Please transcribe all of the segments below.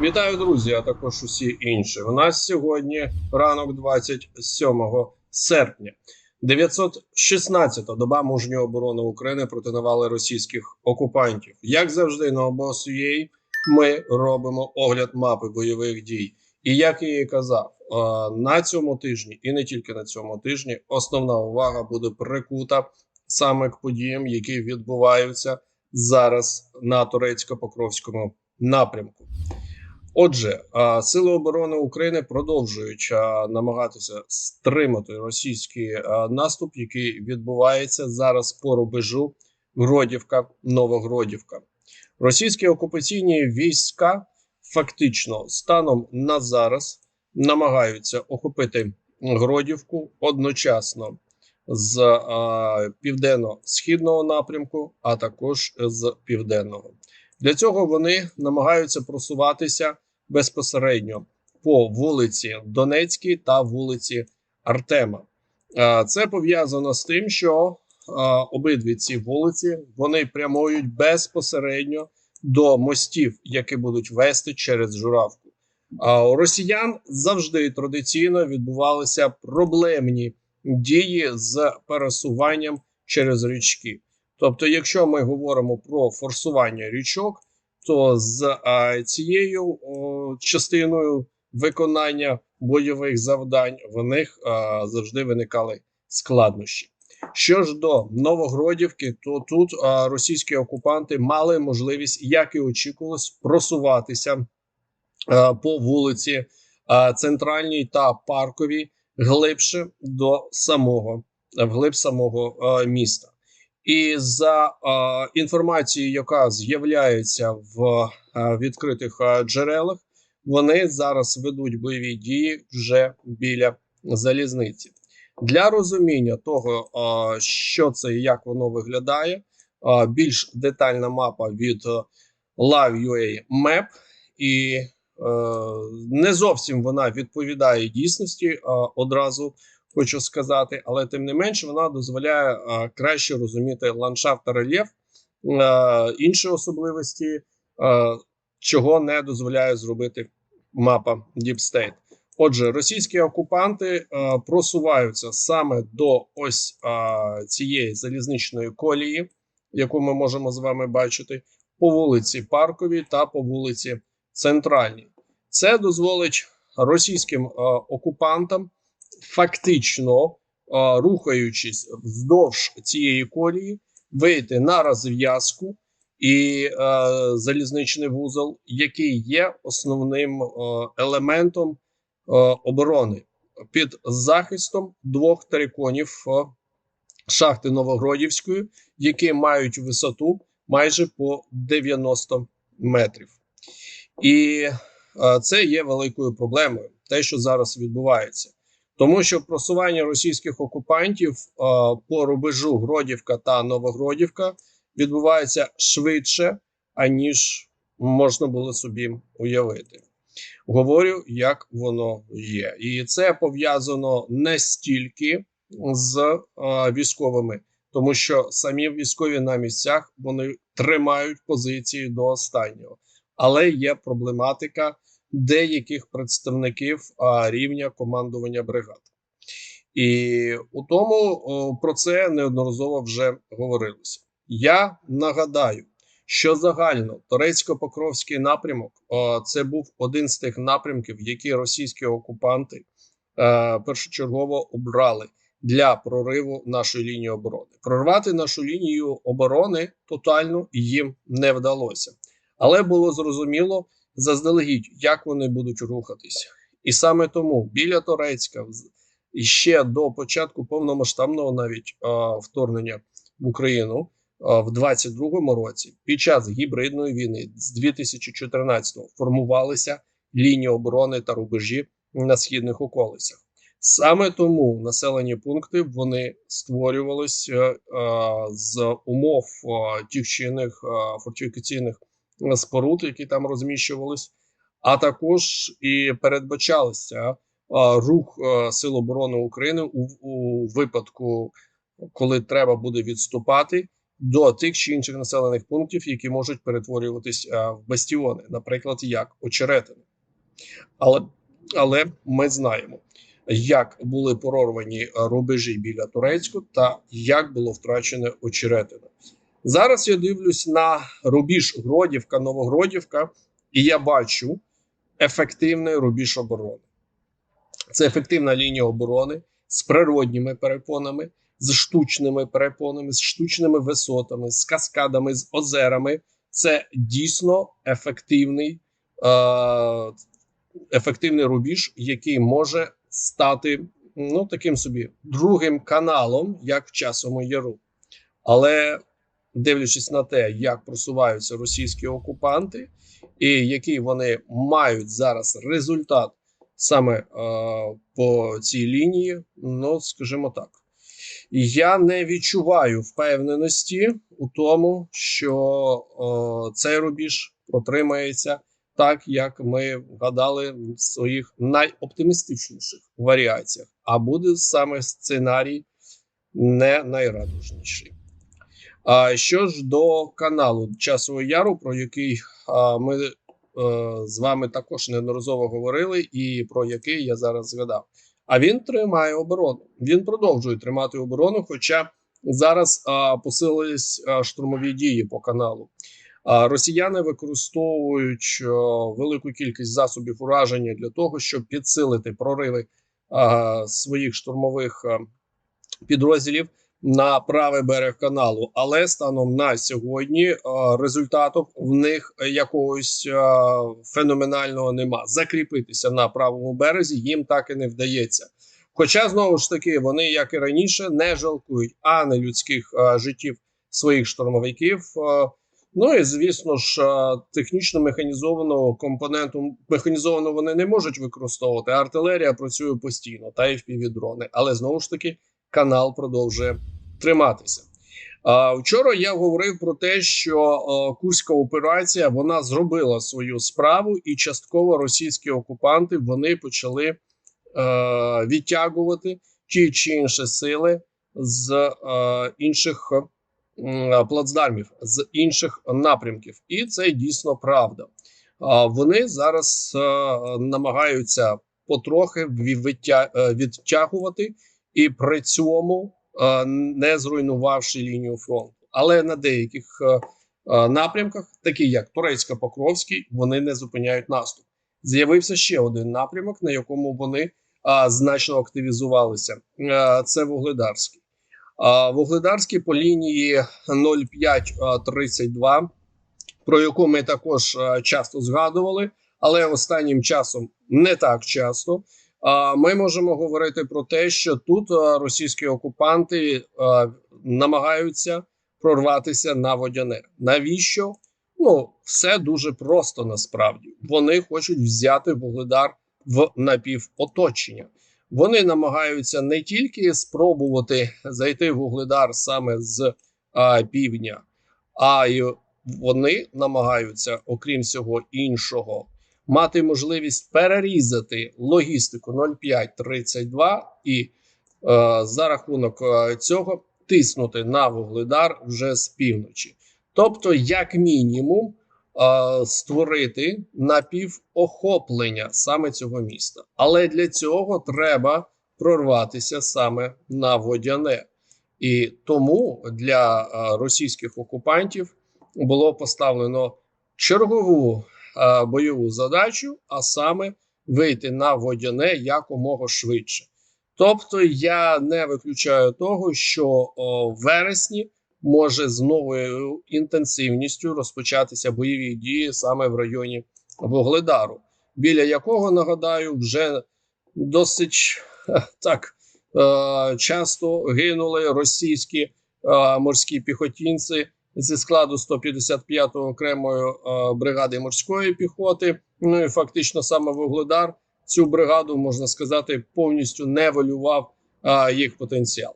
Вітаю, друзі, а також усі інші. У нас сьогодні ранок 27 серпня. 916-та доба мужньої оборони України проти навали російських окупантів. Як завжди, на обосуєй ми робимо огляд мапи бойових дій. І як я і казав, е, на цьому тижні, і не тільки на цьому тижні, основна увага буде прикута саме к подіям, які відбуваються зараз на турецько-покровському напрямку. Отже, сили оборони України продовжують намагатися стримати російський наступ, який відбувається зараз по рубежу Гродівка, Новогродівка. Російські окупаційні війська фактично станом на зараз намагаються охопити Гродівку одночасно з південно-східного напрямку, а також з південного. Для цього вони намагаються просуватися безпосередньо по вулиці Донецькій та вулиці Артема. Е, Це пов'язано з тим, що е, обидві ці вулиці вони прямують безпосередньо до мостів, які будуть вести через журавку. А у росіян завжди традиційно відбувалися проблемні дії з пересуванням через річки. Тобто, якщо ми говоримо про форсування річок, то з а, цією о, частиною виконання бойових завдань в них а, завжди виникали складнощі. Що ж до Новогродівки, то тут а, російські окупанти мали можливість, як і очікувалось, просуватися а, по вулиці а, центральній та парковій глибше до самого вглиб самого а, міста. І за е, інформацією, яка з'являється в е, відкритих джерелах, вони зараз ведуть бойові дії вже біля залізниці. Для розуміння того, е, що це і як воно виглядає, е, більш детальна мапа від е, Live.ua Map, і е, не зовсім вона відповідає дійсності е, одразу хочу сказати, але тим не менше вона дозволяє а, краще розуміти ландшафт та рельєф, а, інші особливості, а, чого не дозволяє зробити мапа Deep State. Отже, російські окупанти а, просуваються саме до ось а, цієї залізничної колії, яку ми можемо з вами бачити, по вулиці Парковій та по вулиці Центральній. Це дозволить російським а, окупантам фактично рухаючись вздовж цієї колії, вийти на розв'язку і залізничний вузол, який є основним елементом оборони під захистом двох териконів шахти Новогродівської, які мають висоту майже по 90 метрів. І це є великою проблемою, те, що зараз відбувається. Тому що просування російських окупантів е, по рубежу Гродівка та Новогродівка відбувається швидше, аніж можна було собі уявити. Говорю, як воно є, і це пов'язано не стільки з е, військовими, тому що самі військові на місцях вони тримають позиції до останнього, але є проблематика деяких представників рівня командування бригад. І у тому про це неодноразово вже говорилося. Я нагадаю, що загально турецько-покровський напрямок це був один з тих напрямків, які російські окупанти е, першочергово обрали для прориву нашої лінії оборони. Прорвати нашу лінію оборони тотально їм не вдалося, але було зрозуміло, заздалегідь, як вони будуть рухатися. І саме тому біля Торецька ще до початку повномасштабного навіть а, вторгнення в Україну а, в 22-му році, під час гібридної війни з 2014-го формувалися лінії оборони та рубежі на східних околицях. Саме тому населені пункти вони створювалися з умов а, тих чинних а, фортифікаційних споруд, які там розміщувались, а також і передбачалися рух Сил оборони України у, у випадку, коли треба буде відступати, до тих чи інших населених пунктів, які можуть перетворюватись в бастіони, наприклад, як очеретини. Але, але ми знаємо, як були прорвані е, рубежі біля Турецьку та як було втрачене очеретина. Зараз я дивлюсь на рубіж Гродівка, Новогродівка, і я бачу ефективний рубіж оборони. Це ефективна лінія оборони з природніми перепонами, з штучними перепонами, з штучними висотами, з каскадами, з озерами. Це дійсно ефективний, е- ефективний рубіж, який може стати ну таким собі другим каналом, як в часому яру. Але дивлячись на те, як просуваються російські окупанти, і який вони мають зараз результат саме е, по цій лінії, ну скажімо так, я не відчуваю впевненості у тому, що е, цей рубіж протримається так, як ми гадали в своїх найоптимістичніших варіаціях. А буде саме сценарій не найрадужніший. А що ж до каналу Часового Яру, про який а, ми е, з вами також неодноразово говорили, і про який я зараз згадав. А він тримає оборону. Він продовжує тримати оборону, хоча зараз а, посилились а, штурмові дії по каналу. А, росіяни використовують а, велику кількість засобів ураження для того, щоб підсилити прориви а, своїх штурмових а, підрозділів на правий берег каналу, але станом на сьогодні е, результату в них якогось е, феноменального нема. Закріпитися на правому березі їм так і не вдається. Хоча знову ж таки вони, як і раніше, не жалкують а не людських е, життів своїх штурмовиків. Ну і звісно ж, технічно механізованого компоненту механізованого вони не можуть використовувати. Артилерія працює постійно, та й впівдрони. Але знову ж таки канал продовжує триматися. Вчора я говорив про те, що Курська операція вона зробила свою справу, і частково російські окупанти вони почали відтягувати ті чи інші сили з інших плацдармів, з інших напрямків, і це дійсно правда. Вони зараз намагаються потрохи відтя, відтягувати і при цьому е, не зруйнувавши лінію фронту. Але на деяких е, е, напрямках, такі як Турецька Покровський, вони не зупиняють наступ. З'явився ще один напрямок, на якому вони значно активізувалися. Це Вугледарський. Вугледарський по лінії 0532, про яку ми також часто згадували, але останнім часом не так часто ми можемо говорити про те, що тут російські окупанти намагаються прорватися на водяне. Навіщо? Ну, все дуже просто насправді. Вони хочуть взяти вугледар в напівоточення. Вони намагаються не тільки спробувати зайти в вугледар саме з а, півдня, а й вони намагаються, окрім всього іншого, мати можливість перерізати логістику 0532 і е, за рахунок е, цього тиснути на вугледар вже з півночі. Тобто, як мінімум, е, створити напівохоплення саме цього міста. Але для цього треба прорватися саме на водяне. І тому для е, російських окупантів було поставлено чергову Е, бойову задачу, а саме вийти на водяне якомога швидше. Тобто я не виключаю того, що о, в вересні може з новою інтенсивністю розпочатися бойові дії саме в районі Вогледару, біля якого нагадаю, вже досить так е, часто гинули російські е, морські піхотінці зі складу 155-ї окремої е, бригади морської піхоти. Ну і фактично саме Вугледар цю бригаду можна сказати повністю не валював е, їх потенціал.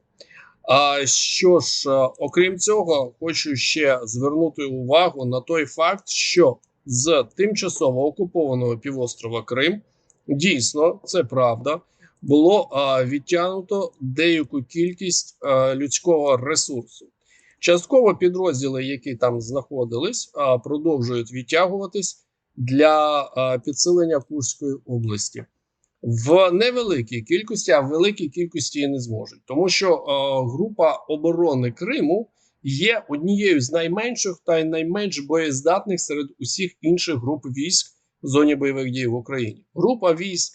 А що ж, е, окрім цього, хочу ще звернути увагу на той факт, що з тимчасово окупованого півострова Крим дійсно це правда. Було відтягнуто деяку кількість людського ресурсу. Частково підрозділи, які там знаходились, продовжують відтягуватись для підсилення Курської області. В невеликій кількості, а в великій кількості і не зможуть, тому що група оборони Криму є однією з найменших та й найменш боєздатних серед усіх інших груп військ в зоні бойових дій в Україні. Група військ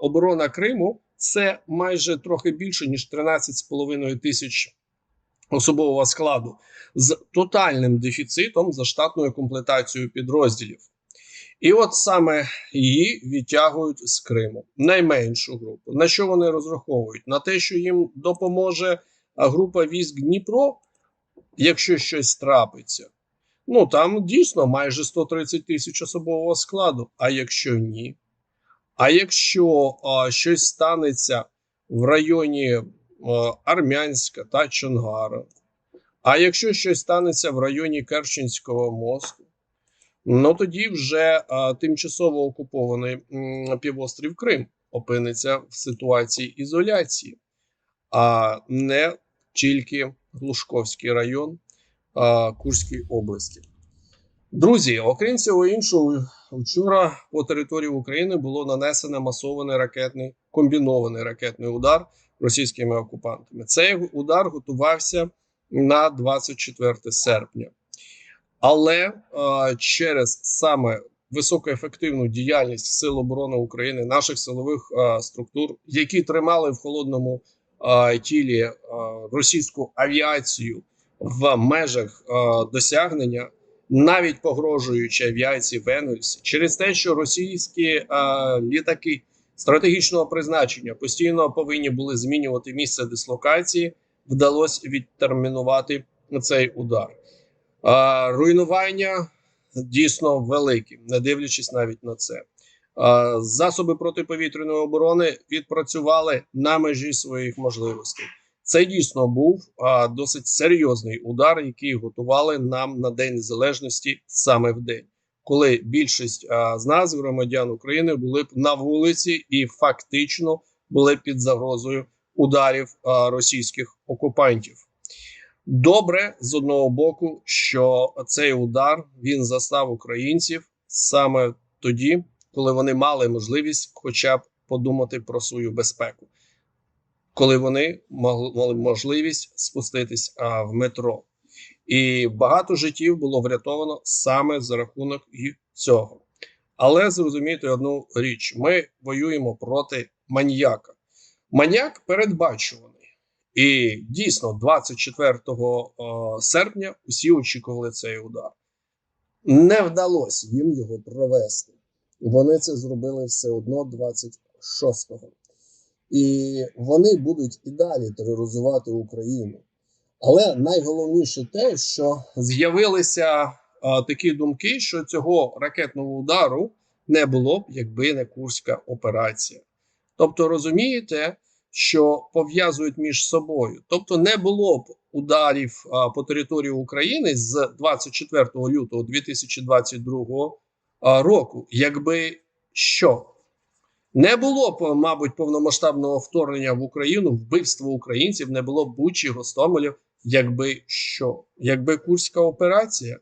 оборона Криму це майже трохи більше ніж 13,5 тисяч особового складу з тотальним дефіцитом за штатною комплектацією підрозділів. І от саме її відтягують з Криму найменшу групу. На що вони розраховують? На те, що їм допоможе група військ Дніпро, якщо щось трапиться. Ну там дійсно майже 130 тисяч особового складу. А якщо ні? А якщо а, щось станеться в районі Армянська та Чонгара, а якщо щось станеться в районі Керченського мосту, Ну тоді вже а, тимчасово окупований півострів Крим опиниться в ситуації ізоляції, а не тільки Глушковський район Курської області. Друзі, окрім цього іншого, вчора по території України було нанесено масований ракетний комбінований ракетний удар російськими окупантами. Цей удар готувався на 24 серпня. Але е, через саме високоефективну діяльність Сил оборони України, наших силових е, структур, які тримали в холодному е, тілі е, російську авіацію в межах е, досягнення, навіть погрожуючи авіації Венгельс, через те, що російські е, літаки стратегічного призначення постійно повинні були змінювати місце дислокації, вдалося відтермінувати цей удар. А, руйнування дійсно великі, не дивлячись навіть на це. А, засоби протиповітряної оборони відпрацювали на межі своїх можливостей. Це дійсно був а, досить серйозний удар, який готували нам на День Незалежності саме в день, коли більшість а, з нас, громадян України, були б на вулиці і фактично були під загрозою ударів а, російських окупантів. Добре з одного боку, що цей удар він застав українців саме тоді, коли вони мали можливість, хоча б подумати про свою безпеку, коли вони мали можливість спуститись а, в метро, і багато життів було врятовано саме за рахунок і цього. Але зрозумійте одну річ: ми воюємо проти маніяка. Маніяк передбачуваний. І дійсно, 24 серпня усі очікували цей удар. Не вдалося їм його провести. Вони це зробили все одно 26-го. І вони будуть і далі тероризувати Україну. Але найголовніше те, що з'явилися а, такі думки, що цього ракетного удару не було б, якби не Курська операція. Тобто, розумієте що пов'язують між собою. Тобто, не було б ударів а, по території України з 24 лютого 2022 а, року, якби що. Не було б, мабуть, повномасштабного вторгнення в Україну, вбивства українців, не було б Бучі, Гостомелів, якби що, якби Курська операція.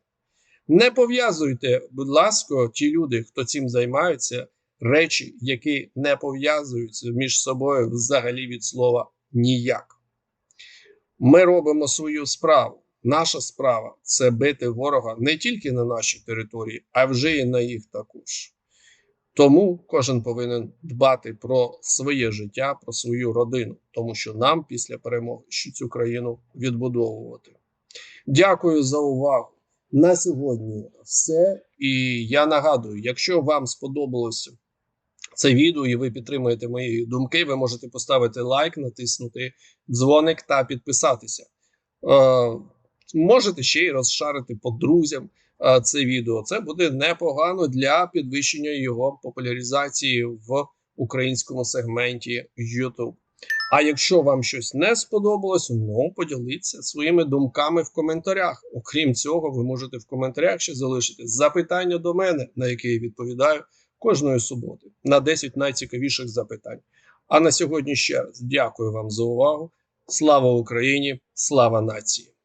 Не пов'язуйте, будь ласка, ті люди, хто цим займаються, речі, які не пов'язуються між собою взагалі від слова ніяк. Ми робимо свою справу. Наша справа це бити ворога не тільки на нашій території, а вже і на їх також. Тому кожен повинен дбати про своє життя, про свою родину, тому що нам після перемоги ще цю країну відбудовувати. Дякую за увагу. На сьогодні все. І я нагадую: якщо вам сподобалося це відео, і ви підтримуєте мої думки, ви можете поставити лайк, натиснути дзвоник та підписатися. Е, Можете ще й розшарити по друзям це відео. Це буде непогано для підвищення його популяризації в українському сегменті YouTube. А якщо вам щось не сподобалось, ну поділіться своїми думками в коментарях. Окрім цього, ви можете в коментарях ще залишити запитання до мене, на яке я відповідаю кожної суботи на 10 найцікавіших запитань. А на сьогодні ще раз дякую вам за увагу. Слава Україні! Слава нації!